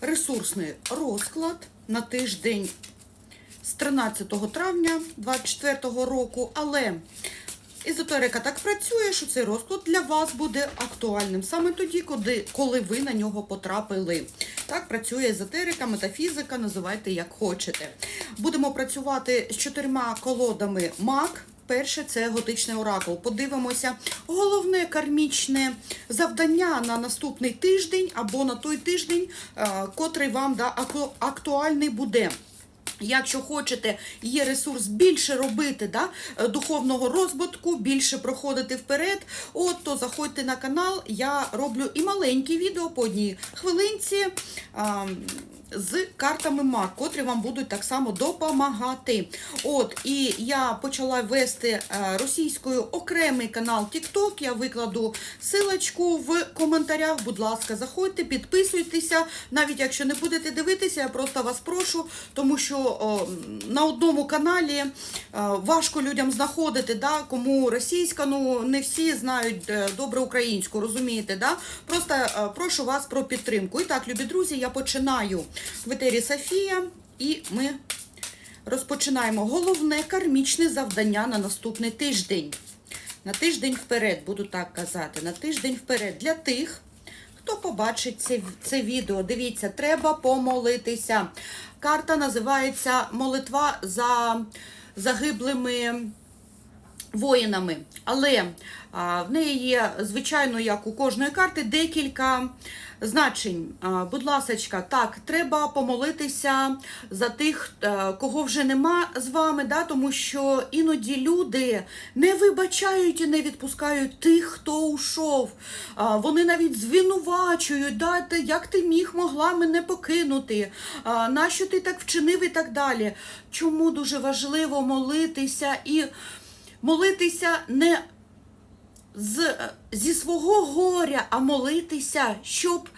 ресурсний розклад на тиждень з 13 травня 2024 року, але езотерика так працює, що цей розклад для вас буде актуальним саме тоді, коли, ви на нього потрапили. Так працює езотерика, метафізика, називайте як хочете. Будемо працювати з чотирма колодами МАК. Перше це готичний оракул. Подивимося головне кармічне завдання на наступний тиждень або на той тиждень, е, котрий вам да, актуальний буде. Якщо хочете, є ресурс більше робити да, е, духовного розвитку, більше проходити вперед, от то заходьте на канал. Я роблю і маленькі відео по одній хвилинці а, з картами МАК, котрі вам будуть так само допомагати. От, і я почала вести е, російською окремий канал TikTok. Я викладу силочку в коментарях. Будь ласка, заходьте, підписуйтеся. Навіть якщо не будете дивитися, я просто вас прошу, тому що о, на одному каналі е, важко людям знаходити, да, кому російська, ну не всі знають е, добре українську, розумієте? Да? Просто е, прошу вас про підтримку. І так, любі друзі, я починаю в етері Софія, і ми розпочинаємо головне кармічне завдання на наступний тиждень. На тиждень вперед, буду так казати, на тиждень вперед для тих, хто побачить це, це відео. Дивіться, треба помолитися. Карта називається Молитва за загиблими воїнами. Але а, в неї є, звичайно, як у кожної карти, декілька значень. А, будь ласочка, так, треба помолитися за тих, е, кого вже нема з вами, да, тому що іноді люди не вибачають і не відпускають тих, хто ушов. А, вони навіть звинувачують, да, як ти міг могла мене покинути, а, нащо ти так вчинив і так далі. Чому дуже важливо молитися і молитися не з, зі свого горя, а молитися, щоб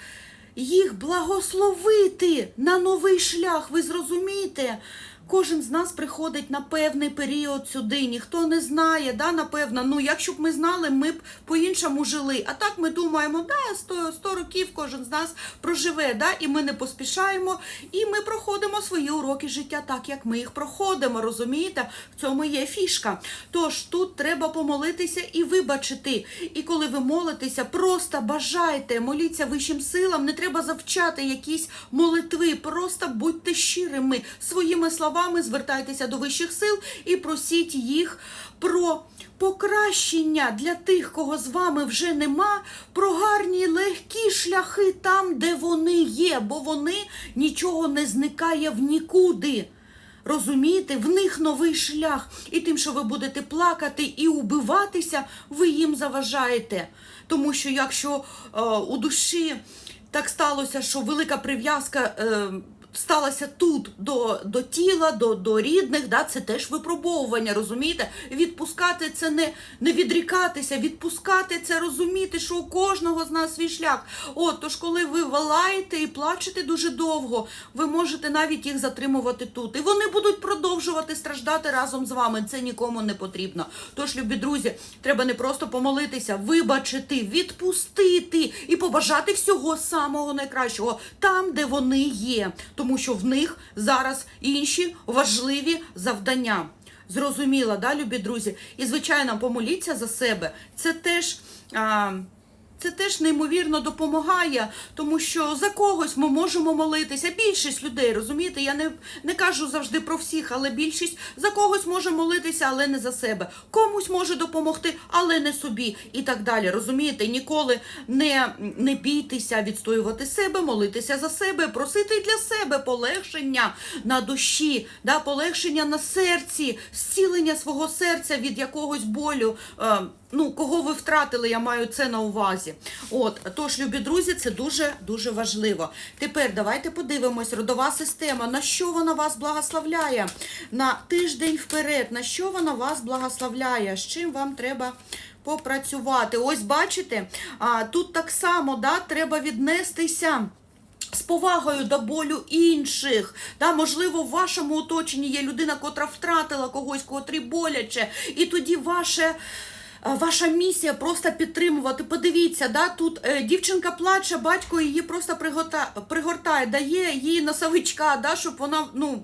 їх благословити на новий шлях. Ви зрозумієте? Кожен з нас приходить на певний період сюди, ніхто не знає, да, напевно. Ну, якщо б ми знали, ми б по-іншому жили. А так ми думаємо, да, 100, 100 років кожен з нас проживе, да, і ми не поспішаємо, і ми проходимо свої уроки життя так, як ми їх проходимо. Розумієте? В цьому є фішка. Тож тут треба помолитися і вибачити. І коли ви молитеся, просто бажайте, моліться вищим силам, не треба завчати якісь молитви, просто будьте щирими своїми словами, звертайтеся до вищих сил і просіть їх про покращення для тих, кого з вами вже нема, про гарні легкі шляхи там, де вони є, бо вони нічого не зникає в нікуди. Розумієте, в них новий шлях. І тим, що ви будете плакати і убиватися, ви їм заважаєте. Тому що якщо е, у душі так сталося, що велика прив'язка. Е, Сталося тут до, до тіла, до, до рідних, да, це теж випробовування, розумієте? Відпускати це не, не відрікатися, відпускати це розуміти, що у кожного з нас свій шлях. От, тож, коли ви валаєте і плачете дуже довго, ви можете навіть їх затримувати тут. І вони будуть продовжувати страждати разом з вами. Це нікому не потрібно. Тож, любі друзі, треба не просто помолитися, вибачити, відпустити і побажати всього самого найкращого там, де вони є, тому що в них зараз інші важливі завдання. Зрозуміло, да, любі друзі? І, звичайно, помоліться за себе. Це теж. А, це теж неймовірно допомагає, тому що за когось ми можемо молитися. Більшість людей, розумієте, я не, не кажу завжди про всіх, але більшість за когось може молитися, але не за себе. Комусь може допомогти, але не собі. І так далі. Розумієте, ніколи не, не бійтеся відстоювати себе, молитися за себе, просити для себе полегшення на душі, да, полегшення на серці, зцілення свого серця від якогось болю. Е, ну, кого ви втратили, я маю це на увазі. От, тож, любі друзі, це дуже дуже важливо. Тепер давайте подивимось, родова система, на що вона вас благословляє на тиждень вперед, на що вона вас благословляє, з чим вам треба. Попрацювати. Ось бачите, а, тут так само да, треба віднестися з повагою до болю інших. Да, можливо, в вашому оточенні є людина, котра втратила когось, котрі боляче, і тоді ваше Ваша місія просто підтримувати. Подивіться, да, тут е, дівчинка плаче, батько її просто пригортає, дає їй носовичка, да, щоб вона. ну,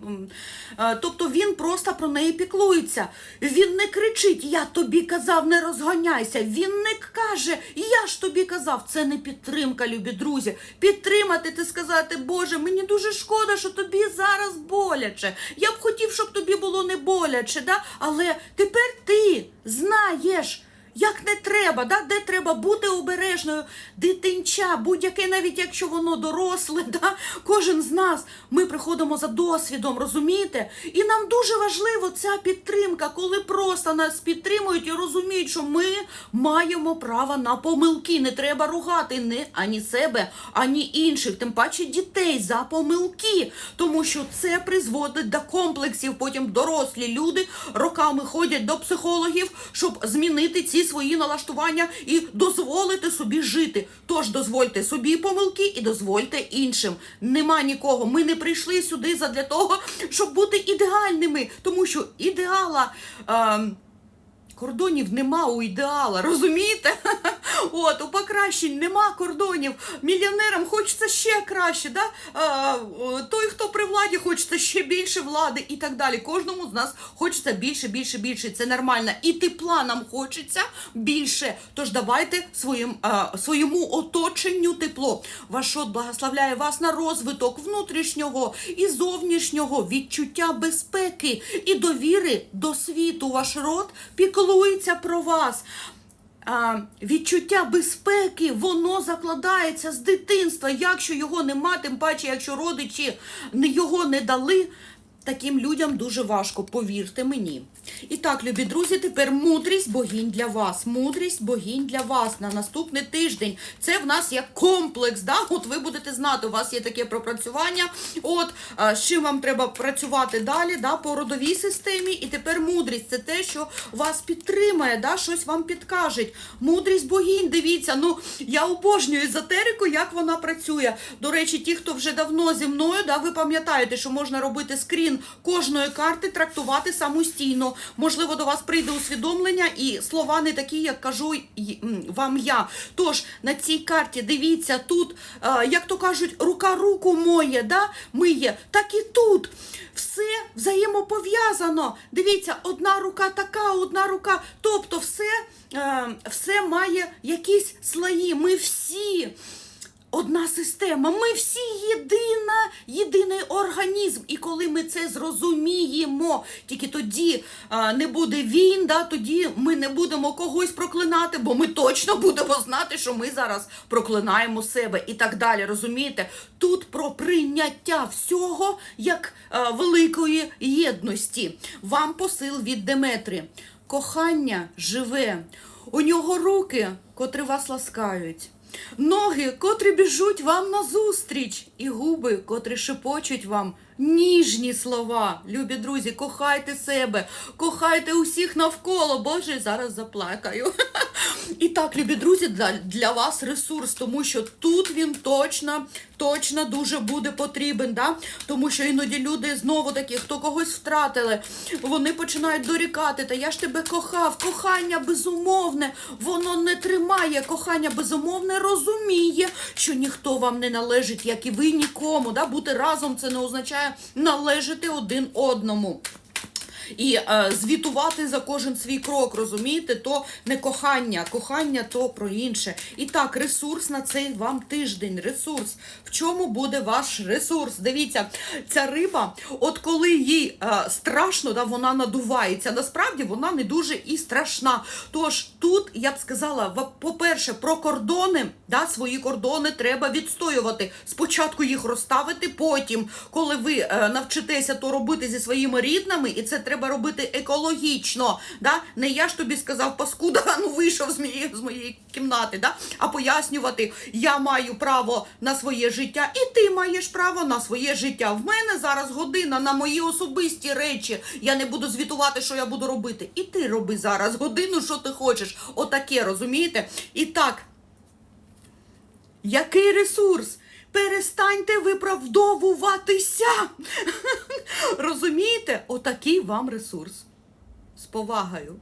е, Тобто він просто про неї піклується. Він не кричить, я тобі казав, не розганяйся. Він не каже, я ж тобі казав. Це не підтримка, любі друзі. Підтримати ти сказати, Боже, мені дуже шкода, що тобі зараз боляче. Я б хотів, щоб тобі було не боляче, да? але тепер ти знаєш. Як не треба, да? де треба бути обережною, дитинча, будь-яке, навіть якщо воно доросле, да? кожен з нас, ми приходимо за досвідом, розумієте? І нам дуже важливо ця підтримка, коли просто нас підтримують і розуміють, що ми маємо право на помилки. Не треба ругати не ані себе, ані інших, тим паче дітей за помилки, тому що це призводить до комплексів. Потім дорослі люди роками ходять до психологів, щоб змінити ці свої налаштування і дозволити собі жити. Тож дозвольте собі помилки і дозвольте іншим. Нема нікого. Ми не прийшли сюди задля того, щоб бути ідеальними, тому що ідеала. Е Кордонів нема у ідеала, розумієте? От, у покращень нема кордонів. Мільйонерам хочеться ще краще, да? а, той, хто при владі, хочеться ще більше влади і так далі. Кожному з нас хочеться більше, більше, більше. Це нормально. І тепла нам хочеться більше. Тож давайте своїм, а, своєму оточенню тепло. Ваш от благословляє вас на розвиток внутрішнього і зовнішнього відчуття безпеки і довіри до світу. Ваш род піклується про вас. Відчуття безпеки, воно закладається з дитинства. Якщо його нема, тим паче, якщо родичі його не дали, таким людям дуже важко, повірте мені. І так, любі друзі, тепер мудрість богінь для вас. Мудрість богінь для вас на наступний тиждень. Це в нас як комплекс. Да? От ви будете знати, у вас є таке пропрацювання. От з чим вам треба працювати далі, да, по родовій системі. І тепер мудрість це те, що вас підтримає, да, щось вам підкажуть. Мудрість богінь, дивіться. Ну я обожнюю езотерику, як вона працює. До речі, ті, хто вже давно зі мною, да, ви пам'ятаєте, що можна робити скрін кожної карти, трактувати самостійно. Можливо, до вас прийде усвідомлення і слова не такі, як кажу вам я. Тож на цій карті дивіться тут, е, як то кажуть, рука руку моє, да, миє, так і тут. Все взаємопов'язано. Дивіться, одна рука така, одна рука. Тобто, все, е, все має якісь слої. Ми всі. Одна система, ми всі єдина, єдиний організм. І коли ми це зрозуміємо, тільки тоді а, не буде війн, да, тоді ми не будемо когось проклинати, бо ми точно будемо знати, що ми зараз проклинаємо себе і так далі. Розумієте? Тут про прийняття всього як а, великої єдності. Вам посил від Деметри. Кохання живе, у нього руки, котрі вас ласкають. Ноги, котрі біжуть вам назустріч, і губи, котрі шепочуть вам ніжні слова. Любі друзі, кохайте себе, кохайте усіх навколо. Боже, зараз заплакаю. Так, любі друзі, для, для вас ресурс, тому що тут він точно, точно дуже буде потрібен. Да? Тому що іноді люди знову такі, хто когось втратили, вони починають дорікати. Та я ж тебе кохав, кохання безумовне, воно не тримає. Кохання безумовне розуміє, що ніхто вам не належить, як і ви нікому. Да? Бути разом це не означає належати один одному. І е, звітувати за кожен свій крок, розумієте, то не кохання, кохання то про інше. І так, ресурс на цей вам тиждень. Ресурс. В чому буде ваш ресурс? Дивіться, ця риба, от коли їй е, страшно, да, вона надувається. Насправді вона не дуже і страшна. Тож тут я б сказала, по-перше, про кордони, да, свої кордони треба відстоювати. Спочатку їх розставити, потім, коли ви е, навчитеся то робити зі своїми рідними, і це треба робити екологічно. Да? Не я ж тобі сказав, паскуда, ну вийшов з моєї, з моєї кімнати, да? а пояснювати, я маю право на своє життя, і ти маєш право на своє життя. В мене зараз година на мої особисті речі. Я не буду звітувати, що я буду робити. І ти роби зараз годину, що ти хочеш. Отаке, розумієте? І так. Який ресурс? Перестаньте виправдовуватися. Розумієте? Отакий вам ресурс. З повагою.